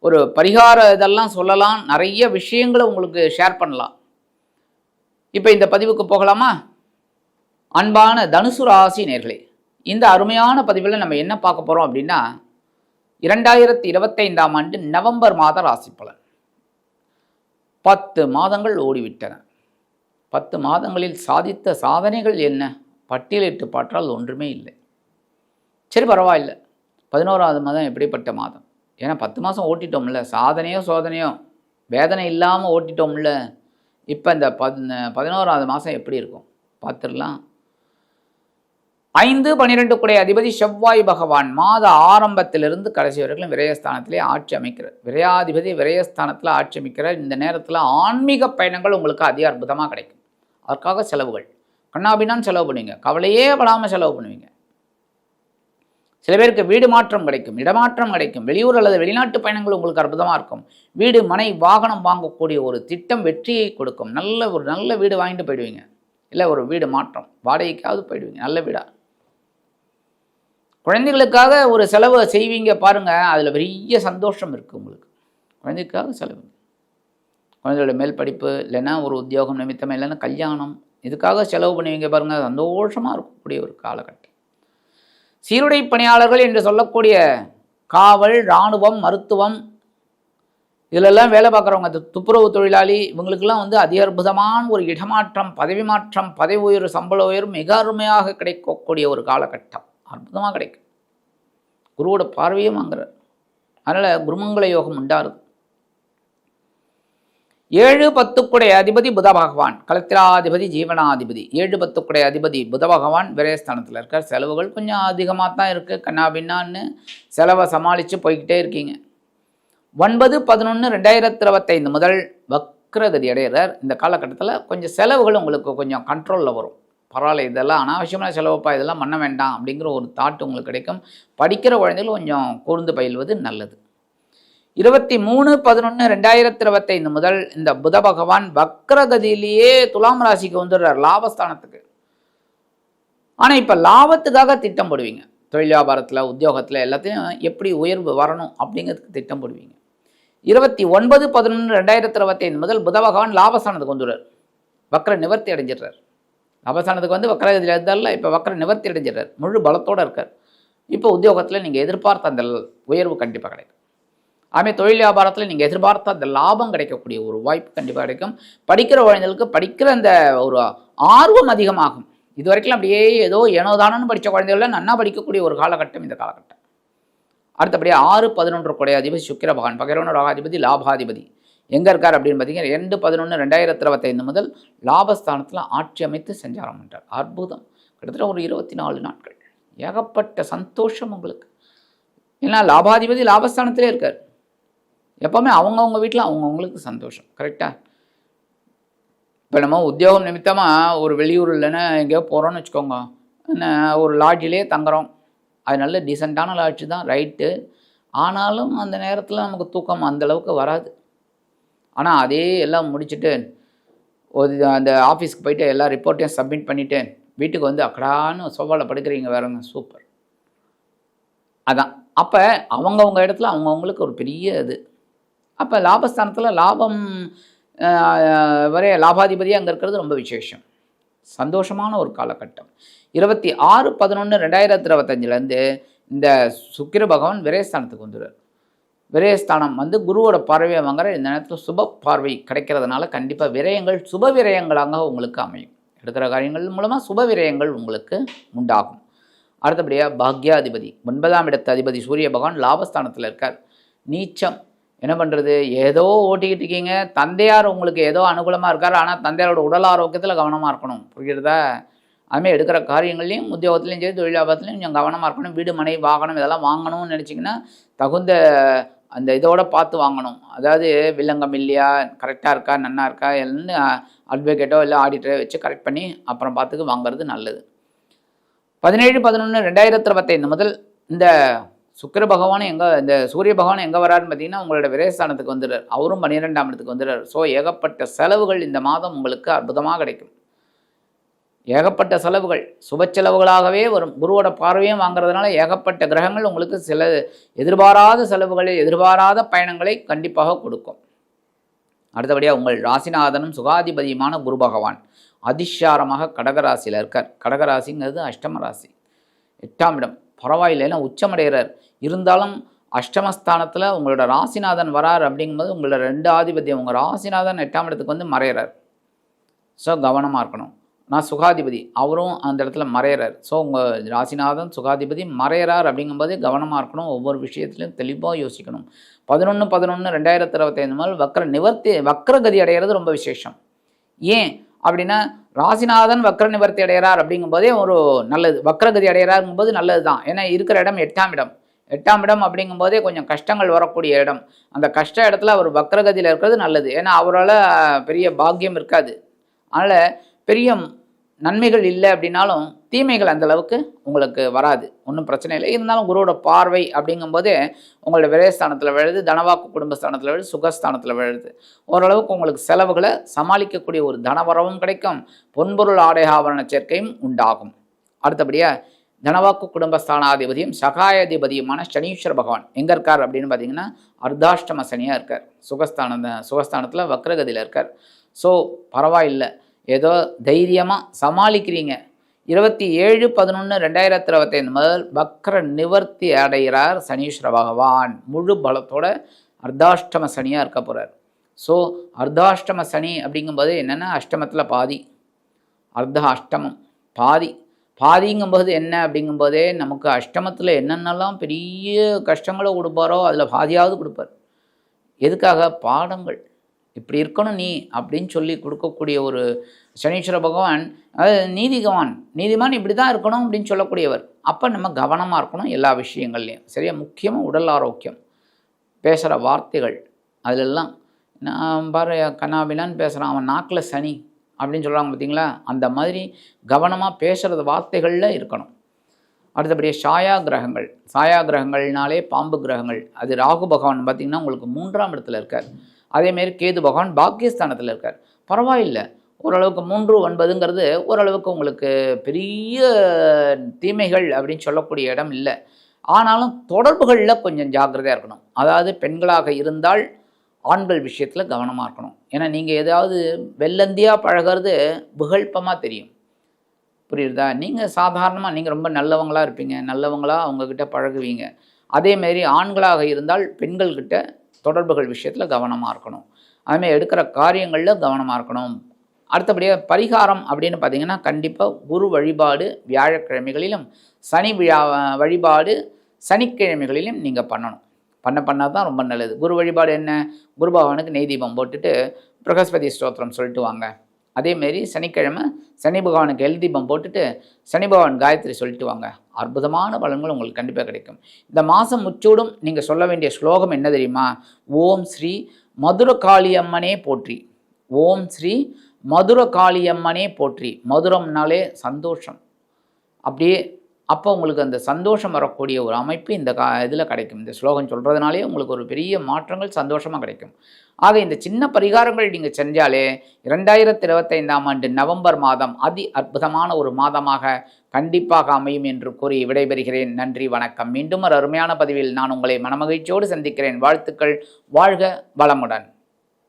ஒரு பரிகார இதெல்லாம் சொல்லலாம். நிறைய விஷயங்களை உங்களுக்கு ஷேர் பண்ணலாம். இப்போ இந்த பதிவுக்கு போகலாமா? அன்பான தனுசு ராசி நேர்களே இந்த அருமையான பதிவில் நம்ம என்ன பார்க்க போகிறோம் அப்படின்னா இரண்டாயிரத்தி இருபத்தைந்தாம் ஆண்டு நவம்பர் மாத ராசி பலன். பத்து மாதங்கள் ஓடிவிட்டன. பத்து மாதங்களில் சாதித்த சாதனைகள் என்ன? பட்டியலிட்டு பார்த்தால் ஒன்றுமே இல்லை. சரி பரவாயில்லை. பதினோராவது மாதம் எப்படிப்பட்ட மாதம்? ஏன்னா பத்து மாதம் ஓட்டிட்டோம்ல சாதனையோ சோதனையோ வேதனை இல்லாமல் ஓட்டிட்டோம்ல இப்போ இந்த பத் பதினோராவது மாதம் எப்படி இருக்கும்? பார்த்துடலாம் ஐந்து பன்னிரெண்டு குடை அதிபதி செவ்வாய் பகவான் மாத ஆரம்பத்திலிருந்து கடைசி வரைக்கும் விரயஸ்தானத்திலே ஆட்சி அமைக்கிறார். விரையாதிபதி விரயஸ்தானத்தில் ஆட்சி அமைக்கிறார். இந்த நேரத்தில் ஆன்மீக பயணங்கள் உங்களுக்கு அதி அற்புதமாக கிடைக்கும். அதற்காக செலவுகள். கண்ணாபின்னான்னு செலவு பண்ணுவீங்க. கவலையே படாமல் செலவு பண்ணுவீங்க. சில பேருக்கு வீடு மாற்றம் கிடைக்கும் இடமாற்றம் கிடைக்கும். வெளியூர் அல்லது வெளிநாட்டு பயணங்கள் உங்களுக்கு அற்புதமாக இருக்கும். வீடு மனை வாகனம் வாங்கக்கூடிய ஒரு திட்டம் வெற்றியை கொடுக்கும். நல்ல ஒரு நல்ல வீடு வாங்கிட்டு போயிடுவீங்க. இல்லை ஒரு வீடு மாற்றம் வாடகைக்காவது போயிடுவீங்க. நல்ல வீடாக குழந்தைகளுக்காக ஒரு செலவு செய்வீங்க பாருங்கள் அதில் பெரிய சந்தோஷம் இருக்குது உங்களுக்கு. குழந்தைக்காக செலவு. குழந்தைகளோட மேல் படிப்பு இல்லைன்னா ஒரு உத்தியோகம் நிமித்தமாக இல்லைன்னா கல்யாணம் இதுக்காக செலவு பண்ணுவீங்க பாருங்கள் சந்தோஷமாக இருக்கக்கூடிய ஒரு காலகட்டம். சீருடை பணியாளர்கள் என்று சொல்லக்கூடிய காவல் இராணுவம் மருத்துவம் இதிலெல்லாம் வேலை பார்க்குறவங்க. அந்த துப்புரவு தொழிலாளி இவங்களுக்கெல்லாம் வந்து அதி அற்புதமான ஒரு இடமாற்றம் பதவி மாற்றம் பதவி உயர்வு சம்பள உயர்வு மிக அருமையாக கிடைக்கக்கூடிய ஒரு காலகட்டம். அற்புதமாக கிடைக்கும். குருவோட பார்வையும் வாங்குறார். அதனால் குருமங்கள யோகம் உண்டாருது. ஏழு பத்துக்குடைய அதிபதி புத பகவான் கலத்திராதிபதி ஜீவனாதிபதி. ஏழு பத்துக்குடைய அதிபதி புத பகவான் விரயஸ்தானத்தில் இருக்கார். செலவுகள் கொஞ்சம் அதிகமாக தான் இருக்குது கண்ணா பின்னான்னு செலவை சமாளித்து போய்கிட்டே இருக்கீங்க. ஒன்பது பதினொன்று ரெண்டாயிரத்தி இருபத்தைந்து முதல் வக்ரகதி அடைகிறார் இந்த காலகட்டத்தில் கொஞ்சம் செலவுகள் உங்களுக்கு கொஞ்சம் கண்ட்ரோலில் வரும். பரவாயில்ல இதெல்லாம் அனாவசியமான செலவுப்பா இதெல்லாம் பண்ண வேண்டாம் அப்படிங்கிற ஒரு தாட் உங்களுக்கு கிடைக்கும். படிக்கிற குழந்தைகள் கொஞ்சம் கூர்ந்து பயில்வது நல்லது. இருபத்தி மூணு பதினொன்று ரெண்டாயிரத்தி இருபத்தைந்து முதல் இந்த புத பகவான் வக்ரகதியிலேயே துலாம் ராசிக்கு வந்துடுறார் லாபஸ்தானத்துக்கு. ஆனால் இப்போ லாபத்துக்காக திட்டம் போடுவீங்க. தொழில் வியாபாரத்தில் உத்தியோகத்தில் எல்லாத்தையும் எப்படி உயர்வு வரணும் அப்படிங்கிறதுக்கு திட்டம் போடுவீங்க. இருபத்தி ஒன்பது பதினொன்று ரெண்டாயிரத்தி இருபத்தைந்து முதல் புத பகவான் லாபஸ்தானத்துக்கு வந்துடுறார். வக்ர நிவர்த்தி அடைஞ்சிடுறார். லாபஸ்தானத்துக்கு வந்து வக்ரகதியில் இருந்தால இப்போ வக்ர நிவர்த்தி அடைஞ்சிடுறார். முழு பலத்தோடு இருக்கார். இப்போ உத்தியோகத்தில் நீங்கள் எதிர்பார்த்த அந்த உயர்வு கண்டிப்பாக கிடைக்கும். ஆமே தொழில் வியாபாரத்தில் நீங்கள் எதிர்பார்த்த அந்த லாபம் கிடைக்கக்கூடிய ஒரு வாய்ப்பு கண்டிப்பாக கிடைக்கும். படிக்கிற குழந்தைகளுக்கு படிக்கிற அந்த ஒரு ஆர்வம் அதிகமாகும். இது வரைக்கும் அப்படியே ஏதோ ஏனோதானன்னு படித்த குழந்தைகள நன்னா படிக்கக்கூடிய ஒரு காலகட்டம் இந்த காலகட்டம். அடுத்தபடியாக ஆறு பதினொன்று கொடை அதிபதி சுக்கிர பகவான். பகிரவனோட ராகாதிபதி லாபாதிபதி. எங்கே இருக்கார் அப்படின்னு பார்த்தீங்கன்னா ரெண்டு பதினொன்று ரெண்டாயிரத்தி இருபத்தைந்து முதல் லாபஸ்தானத்தில் ஆட்சி அமைத்து செஞ்சாரம் என்றார் அற்புதம். கிட்டத்தட்ட ஒரு இருபத்தி நாலு நாட்கள். ஏகப்பட்ட சந்தோஷம் உங்களுக்கு. ஏன்னா லாபாதிபதி லாபஸ்தானத்திலே இருக்கார். எப்போவுமே அவங்கவுங்க வீட்டில் அவங்கவுங்களுக்கு சந்தோஷம் கரெக்டாக இப்போ நம்ம உத்தியோகம் நிமித்தமாக ஒரு வெளியூர் இல்லைன்னா எங்கேயோ போகிறோன்னு வச்சுக்கோங்க. என்ன ஒரு லாட்ஜிலே தங்குறோம். அது நல்ல டீசெண்டான லாட்ஜ் தான் ரைட்டு ஆனாலும் அந்த நேரத்தில் நமக்கு தூக்கம் அந்த அளவுக்கு வராது. ஆனால் அதே எல்லாம் முடிச்சுட்டு ஒரு அந்த ஆஃபீஸ்க்கு போயிட்டு எல்லா ரிப்போர்ட்டையும் சப்மிட் பண்ணிவிட்டு வீட்டுக்கு வந்து அக்கடான்னு சோஃபாவில் படுக்கிறீங்க வேறங்க சூப்பர் அதான். அப்போ அவங்கவுங்க இடத்துல அவங்கவுங்களுக்கு ஒரு பெரிய இது. அப்போ லாபஸ்தானத்தில் லாபம் வரைய லாபாதிபதியாக அங்கே இருக்கிறது ரொம்ப விசேஷம். சந்தோஷமான ஒரு காலகட்டம். இருபத்தி ஆறு பதினொன்று ரெண்டாயிரத்தி இருபத்தஞ்சிலேருந்து இந்த சுக்கிர பகவான் விரயஸ்தானத்துக்கு வந்துடுறார். விரயஸ்தானம் வந்து குருவோட பார்வையை வாங்குற இந்த நேரத்தில் சுப பார்வை கிடைக்கிறதுனால கண்டிப்பாக விரயங்கள் சுப விரயங்களாக உங்களுக்கு அமையும். எடுக்கிற காரியங்கள் மூலமாக சுப விரயங்கள் உங்களுக்கு உண்டாகும். அடுத்தபடியாக பாக்யாதிபதி ஒன்பதாம் இடத்து அதிபதி சூரிய பகவான் லாபஸ்தானத்தில் இருக்கார். நீச்சம் என்ன பண்ணுறது ஏதோ ஓட்டிக்கிட்டு இருக்கீங்க. தந்தையார் உங்களுக்கு ஏதோ அனுகூலமாக இருக்கார். ஆனால் தந்தையாரோட உடல் ஆரோக்கியத்தில் கவனமாக இருக்கணும். புரிகிறதா? அதுமாதிரி எடுக்கிற காரியங்கள்லையும் உத்தியோகத்துலையும் சரி தொழில் வியாபாரத்துலையும் கொஞ்சம் கவனமாக இருக்கணும். வீடு மனை வாகனம் இதெல்லாம் வாங்கணும்னு நினச்சிங்கன்னா தகுந்த அந்த இதோட பார்த்து வாங்கணும். அதாவது வில்லங்கம் இல்லையா? கரெக்டாக இருக்கா? நன்னா இருக்கா? எல்லாம் அட்வொகேட்டோ இல்லை ஆடிட்டரோ வச்சு கரெக்ட் பண்ணி அப்புறம் பார்த்துக்கு வாங்குறது நல்லது. பதினேழு பதினொன்று ரெண்டாயிரத்தி இருபத்தைந்து முதல் இந்த சுக்கர பகவான் எங்கே இந்த சூரிய பகவான் எங்கே வராருன்னு பார்த்தீங்கன்னா உங்களோட விரயஸ்தானத்துக்கு வந்துடுறார். அவரும் பன்னிரெண்டாம் இடத்துக்கு வந்துடுறார். ஸோ ஏகப்பட்ட செலவுகள் இந்த மாதம் உங்களுக்கு அற்புதமாக கிடைக்கும். ஏகப்பட்ட செலவுகள் சுப செலவுகளாகவே வரும். குருவோட பார்வையும் வாங்குறதுனால ஏகப்பட்ட கிரகங்கள் உங்களுக்கு சில எதிர்பாராத செலவுகளை எதிர்பாராத பயணங்களை கண்டிப்பாக கொடுக்கும். அடுத்தபடியாக உங்கள் ராசிநாதனும் சுகாதிபதியுமான குரு பகவான் அதிஷாரமாக கடகராசியில் இருக்கார். கடகராசிங்கிறது அஷ்டம ராசி. எட்டாம் இடம். பரவாயில்லைன்னா உச்சமடைகிறார். இருந்தாலும் அஷ்டமஸ்தானத்தில் உங்களோட ராசிநாதன் வரார் அப்படிங்கும்போது உங்களோட ரெண்டு ஆதிபத்தியம் உங்கள் ராசிநாதன் எட்டாம் இடத்துக்கு வந்து மறையிறார். ஸோ கவனமாக இருக்கணும். நான் சுகாதிபதி அவரும் அந்த இடத்துல மறையிறார். ஸோ உங்கள் ராசிநாதன் சுகாதிபதி மறையிறார் அப்படிங்கும்போது கவனமாக இருக்கணும். ஒவ்வொரு விஷயத்துலையும் தெளிவாக யோசிக்கணும். பதினொன்று பதினொன்று ரெண்டாயிரத்தி இருபத்தைந்து முதல் வக்கர நிவர்த்தி வக்ரகதி அடைகிறது ரொம்ப விசேஷம். ஏன் அப்படின்னா ராசிநாதன் வக்ர நிவர்த்தி அடைகிறார் அப்படிங்கும்போதே ஒரு நல்லது. வக்ரகதி அடைகிறாருங்கும்போது நல்லது தான் ஏன்னா இருக்கிற இடம் எட்டாம் இடம். எட்டாம் இடம் அப்படிங்கும்போதே கொஞ்சம் கஷ்டங்கள் வரக்கூடிய இடம். அந்த கஷ்ட இடத்துல அவர் வக்ரகதியில் இருக்கிறது நல்லது. ஏன்னா அவரால் பெரிய பாக்கியம் இருக்காது. அதனால் பெரிய நன்மைகள் இல்லை அப்படின்னாலும் தீமைகள் அந்த அளவுக்கு உங்களுக்கு வராது. ஒன்றும் பிரச்சனை இல்லை. இருந்தாலும் குருவோட பார்வை அப்படிங்கும்போது உங்களோட விரயஸ்தானத்தில் விழுது தனவாக்கு குடும்பஸ்தானத்தில் விழுது சுகஸ்தானத்தில் விழுது. ஓரளவுக்கு உங்களுக்கு செலவுகளை சமாளிக்கக்கூடிய ஒரு தனவரவும் கிடைக்கும். பொன்பொருள் ஆடை ஆபரண சேர்க்கையும் உண்டாகும். அடுத்தபடியாக தனவாக்கு குடும்பஸ்தானாதிபதியும் சகாயாதிபதியுமான சனீஸ்வர பகவான். எங்கே இருக்கார் அப்படின்னு பார்த்தீங்கன்னா அர்த்தாஷ்டம சனியாக இருக்கார். சுகஸ்தான சுகஸ்தானத்தில் வக்ரகதியில் இருக்கார். ஸோ பரவாயில்லை. ஏதோ தைரியமாக சமாளிக்கிறீங்க. இருபத்தி ஏழு பதினொன்று ரெண்டாயிரத்தி இருபத்தைந்து முதல் வக்ர நிவர்த்தி அடைகிறார் சனீஸ்வர பகவான். முழு பலத்தோட அர்த்தாஷ்டம சனியாக இருக்க போகிறார் ஸோ அர்த்தாஷ்டம சனி அப்படிங்கும்போது என்னென்னா அஷ்டமத்தில் பாதி. அர்த்த அஷ்டமம் பாதி. பாதிங்கும்போது என்ன அப்படிங்கும்போதே நமக்கு அஷ்டமத்தில் என்னென்னலாம் பெரிய கஷ்டங்களை கொடுப்பாரோ அதில் பாதியாவது கொடுப்பார். எதுக்காக? பாடங்கள். இப்படி இருக்கணும் நீ அப்படின்னு சொல்லி கொடுக்கக்கூடிய ஒரு சனீஸ்வர பகவான் அதாவது நீதிகவான் நீதிமான் இப்படி தான் இருக்கணும் அப்படின்னு சொல்லக்கூடியவர். அப்போ நம்ம கவனமாக இருக்கணும் எல்லா விஷயங்கள்லையும். சரியா? முக்கியமாக உடல் ஆரோக்கியம். பேசுகிற வார்த்தைகள் அதிலெல்லாம் நான் பாரு கண்ணாபினான்னு பேசுகிறான் அவன் நாக்கில் சனி. அப்படின்னு சொல்கிறாங்க பார்த்தீங்களா? அந்த மாதிரி கவனமாக பேசுகிறது வார்த்தைகளில் இருக்கணும். அடுத்தபடியாக சாயா கிரகங்கள். சாயா கிரகங்கள்னாலே பாம்பு கிரகங்கள். அது ராகு பகவான் பார்த்திங்கன்னா உங்களுக்கு மூன்றாம் இடத்துல இருக்கார். அதேமாரி கேது பகவான் பாக்கியஸ்தானத்தில் இருக்கார். பரவாயில்லை. ஓரளவுக்கு மூன்று ஒன்பதுங்கிறது ஓரளவுக்கு உங்களுக்கு பெரிய தீமைகள் அப்படின்னு சொல்லக்கூடிய இடம் இல்லை. ஆனாலும் தொடர்புகளில் கொஞ்சம் ஜாக்கிரதையாக இருக்கணும். அதாவது பெண்களாக இருந்தால் ஆண்கள் விஷயத்தில் கவனமாக இருக்கணும். ஏன்னா நீங்கள் ஏதாவது வெள்ளந்தியாக பழகிறது புகழ்ப்பமாக தெரியும். புரியுதா? நீங்கள் சாதாரணமாக நீங்கள் ரொம்ப நல்லவங்களாக இருப்பீங்க. நல்லவங்களாக அவங்கக்கிட்ட பழகுவீங்க. அதேமாரி ஆண்களாக இருந்தால் பெண்கள்கிட்ட தொடர்புகள் விஷயத்தில் கவனமாக இருக்கணும். அதுமாதிரி எடுக்கிற காரியங்களில் கவனமாக இருக்கணும். அடுத்தபடியாக பரிகாரம் அப்படின்னு பார்த்தீங்கன்னா கண்டிப்பாக குரு வழிபாடு வியாழக்கிழமைகளிலும் சனி விழா வழிபாடு சனிக்கிழமைகளிலும் நீங்கள் பண்ணணும். பண்ண பண்ணால் தான் ரொம்ப நல்லது. குரு வழிபாடு என்ன? குரு பகவானுக்கு நெய் தீபம் போட்டுட்டு பிரகஸ்பதி ஸ்தோத்திரம் சொல்லிட்டு வாங்க. அதேமாரி சனிக்கிழமை சனி பகவானுக்கு எல் தீபம் போட்டுட்டு சனி பகவான் காயத்ரி சொல்லிட்டு வாங்க. அற்புதமான பலன்கள் உங்களுக்கு கண்டிப்பாக கிடைக்கும். இந்த மாதம் முச்சூடும் நீங்கள் சொல்ல வேண்டிய ஸ்லோகம் என்ன தெரியுமா? ஓம் ஸ்ரீ மதுர காளியம்மனே போற்றி. ஓம் ஸ்ரீ மதுர காளியம்மனே போற்றி. மதுரம்னாலே சந்தோஷம். அப்படியே அப்போ உங்களுக்கு அந்த சந்தோஷம் வரக்கூடிய ஒரு அமைப்பு இந்த கா இதில் கிடைக்கும். இந்த ஸ்லோகம் சொல்கிறதுனாலே உங்களுக்கு ஒரு பெரிய மாற்றங்கள் சந்தோஷமாக கிடைக்கும். ஆக இந்த சின்ன பரிகாரங்கள் நீங்கள் செஞ்சாலே இரண்டாயிரத்தி இருபத்தைந்தாம் ஆண்டு நவம்பர் மாதம் அதி அற்புதமான ஒரு மாதமாக கண்டிப்பாக அமையும் என்று கூறி விடைபெறுகிறேன். நன்றி வணக்கம். மீண்டும் ஒரு அருமையான பதிவில் நான் உங்களை மனமகிழ்ச்சியோடு சந்திக்கிறேன். வாழ்த்துக்கள். வாழ்க வளமுடன்.